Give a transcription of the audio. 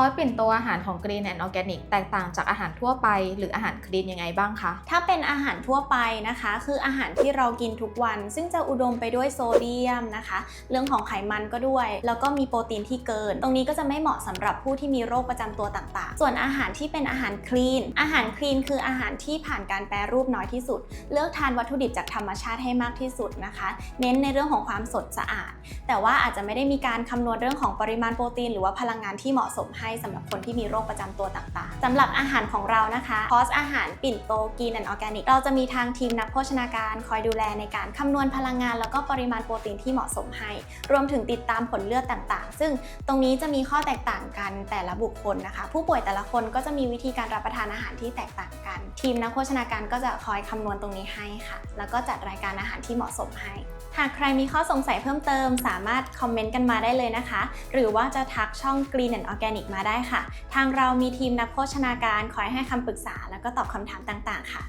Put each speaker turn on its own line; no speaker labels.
อร์สปิ่นโตอาหารของ Green and Organic แตกต่างจากอาหารทั่วไป หรืออาหารคลีนยังไงบ้างคะ
ถ้าเป็นอาหารทั่วไปนะคะ คืออาหารที่เรากินทุกวัน ซึ่งจะอุดมไปด้วยโซเดียมนะคะ เรื่องของไขมันก็ด้วย แล้วก็มีโปรตีนที่เกิน ตรงนี้ก็จะไม่เหมาะสำหรับผู้ที่มีโรคประจำตัวต่างๆ ส่วนอาหารที่เป็นอาหารคลีน อาหารคลีนคืออาหารที่ผ่านการแปรรูปน้อยที่สุด เลือกทานวัตถุดิบจากธรรมชาติให้มากที่สุดนะคะ เน้นในเรื่องของความสดสะอาด แต่ว่าอาจจะไม่ได้มีการคำนวณเรื่องของปริมาณโปรตีน หรือว่าพลังงานที่เหมาะสมให้สำหรับคนที่มีโรคประจำตัวต่างๆสำหรับอาหารของเรานะคะคอสอาหารปิ่นโตกีนันออร์แกนิก เราจะมีทางทีมนักโภชนาการคอยดูแลในการคำนวณพลังงาน แล้วก็ปริมาณโปรตีนที่เหมาะสมให้ รวมถึงติดตามผลเลือดต่างๆ ซึ่งตรงนี้จะมีข้อแตกต่างกันแต่ละบุคคลนะคะ ผู้ป่วยแต่ละคนก็จะมีวิธีการรับประทานอาหารที่แตกต่าง ทีมนักโภชนาการก็จะคอยคำนวณตรงนี้ให้ค่ะ แล้วก็จัดรายการอาหารที่เหมาะสมให้ หากใครมีข้อสงสัยเพิ่มเติม สามารถคอมเมนต์กันมาได้เลยนะคะ หรือว่าจะทักช่อง Green and Organic มาได้ค่ะ ทางเรามีทีมนักโภชนาการคอยให้คำปรึกษา แล้วก็ตอบคำถามต่างๆ ค่ะ